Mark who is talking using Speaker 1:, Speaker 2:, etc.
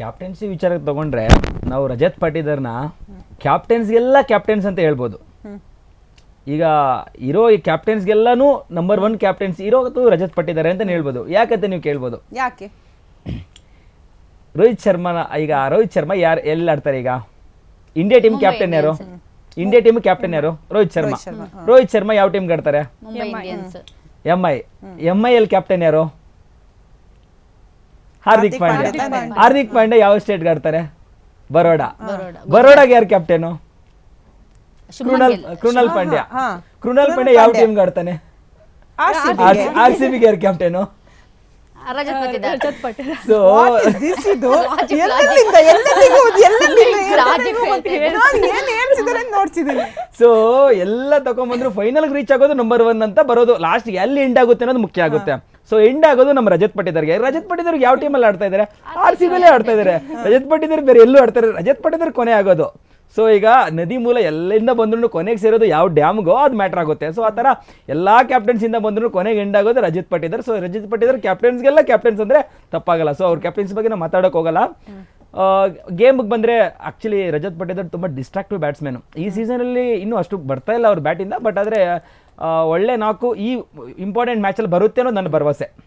Speaker 1: Captaincy ವಿಚಾರಕ್ಕೆ ತಗೊಂಡ್ರೆ ನಾವು ರಜತ್ ಪಾಟೀದರ್ನ ಕ್ಯಾಪ್ಟನ್ಸ್ಗೆಲ್ಲ ಕ್ಯಾಪ್ಟನ್ಸ್ ಅಂತ ಹೇಳ್ಬೋದು. ಈಗ ಇರೋ ಈ ಕ್ಯಾಪ್ಟನ್ಸ್ಗೆಲ್ಲಾನು ನಂಬರ್ ಒನ್ ಕ್ಯಾಪ್ಟನ್ಸಿ ಇರೋದು ರಜತ್ ಪಟ್ಟಿದ್ದಾರೆ ಅಂತ ಹೇಳ್ಬೋದು. ಯಾಕಂತ ನೀವು ಕೇಳ್ಬೋದು?
Speaker 2: ಯಾಕೆ?
Speaker 1: ರೋಹಿತ್ ಶರ್ಮನ ಈಗ ರೋಹಿತ್ ಶರ್ಮಾ ಯಾರು ಎಲ್ಲಿ ಆಡ್ತಾರೆ ಈಗ? ಇಂಡಿಯಾ ಟೀಮ್ ಕ್ಯಾಪ್ಟನ್ ಯಾರು? ಇಂಡಿಯಾ ಟೀಮ್ ಕ್ಯಾಪ್ಟನ್ ಯಾರು? ರೋಹಿತ್ ಶರ್ಮಾ. ರೋಹಿತ್ ಶರ್ಮಾ ಯಾವ ಟೀಮ್ ಆಡ್ತಾರೆ?
Speaker 3: Mumbai Indians
Speaker 1: M I M I L captain ಯಾರು? ಹಾರ್ದಿಕ್ ಪಾಂಡ್ಯ ಹಾರ್ದಿಕ್ ಪಾಂಡ್ಯ ಯಾವ ಸ್ಟೇಟ್ ಆಡ್ತಾರೆ ಬರೋಡಾ. ಬರೋಡಾಗೆ ಯಾರು ಕ್ಯಾಪ್ಟೇನು ಕೃಣಲ್ ಕೃಣಲ್ ಪಾಂಡ್ಯ. ಕೃಣಲ್ ಪಾಂಡ್ಯ ಯಾವ ಟೀಮ್ಗೆ ಆಡ್ತಾನೆ ಆರ್ ಸಿ ಬಿಗೆ ಯಾರು ಕ್ಯಾಪ್ಟೇನು ಸೊ
Speaker 2: ಇದು? ಎಲ್ಲೆಲ್ಲಿಂದ ಎಲ್ಲೆಲ್ಲಿಗೂ ಎಲ್ಲೆಲ್ಲಿಂದ
Speaker 1: ಸೊ ಎಲ್ಲ ತಗೊಂಡ್ಬಂದ್ರು ಫೈನಲ್ ರೀಚ್ ಆಗೋದು ನಂಬರ್ ಒನ್ ಅಂತ ಬರೋದು. ಲಾಸ್ಟ್ ಎಲ್ಲಿ ಎಂಡ್ ಆಗುತ್ತೆ ಅನ್ನೋದು ಮುಖ್ಯ ಆಗುತ್ತೆ. ಸೊ ಎಂಡ್ ಆಗೋದು ನಮ್ಮ ರಜತ್ ಪಟ್ಟಿದರ್ಗೆ. ರಜತ್ ಪಟ್ಟಿದರ್ಗೆ ಯಾವ ಟೀಮಲ್ಲಿ ಆಡ್ತಾ ಇದ್ದಾರೆ ಆರ್ ಸಿ ಬಿಲೇ ಆಡ್ತಾ ಇದ್ದಾರೆ ರಜತ್ ಪಟ್ಟಿದರ್ ಬೇರೆ ಎಲ್ಲೂ ಆಡ್ತಾರೆ ರಜತ್ ಪಟ್ಟಿದರ್ ಕೊನೆ ಆಗೋದು. ಸೊ ಈಗ ನದಿ ಮೂಲ ಎಲ್ಲಿಂದ ಬಂದ್ರು ಕೊನೆಗೆ ಸೇರೋದು ಯಾವ ಡ್ಯಾಮ್ಗೋ ಅದು ಮ್ಯಾಟರ್ ಆಗುತ್ತೆ. ಸೊ ಆ ಥರ ಎಲ್ಲ ಕ್ಯಾಪ್ಟನ್ಸಿಂದ ಬಂದ್ರು ಕೊನೆಗೆ ಎಂಡ್ ಆಗೋದು ರಜತ್ ಪಟ್ಟಿದರ್. ಸೊ ರಜತ್ ಪಟ್ಟಿದರ್ ಕ್ಯಾಪ್ಟನ್ಸ್ಗೆಲ್ಲ ಕ್ಯಾಪ್ಟನ್ಸ್ ಅಂದರೆ ತಪ್ಪಾಗಲ್ಲ. ಸೊ ಅವ್ರ ಕ್ಯಾಪ್ಟನ್ಸ್ ಬಗ್ಗೆ ನಾವು ಮಾತಾಡೋಕೆ ಹೋಗಲ್ಲ. ಗೇಮ್ಗೆ ಬಂದರೆ ಆ್ಯಕ್ಚುಲಿ ರಜತ್ ಪಟ್ಟಿದರ್ ತುಂಬ ಡಿಸ್ಟ್ರಾಕ್ಟಿವ್ ಬ್ಯಾಟ್ಸ್ಮನ್ ಈ ಸೀಸನಲ್ಲಿ ಇನ್ನೂ ಅಷ್ಟು ಬರ್ತಾ ಇಲ್ಲ ಅವ್ರ ಬ್ಯಾಟಿಂದ ಬಟ್ ಆದರೆ ಒಳ್ಳೆ ನಾಲ್ಕು ಈ ಇಂಪಾರ್ಟೆಂಟ್ ಮ್ಯಾಚಲ್ಲಿ ಬರುತ್ತೆ ಅನ್ನೋದು ನನ್ನ ಭರವಸೆ.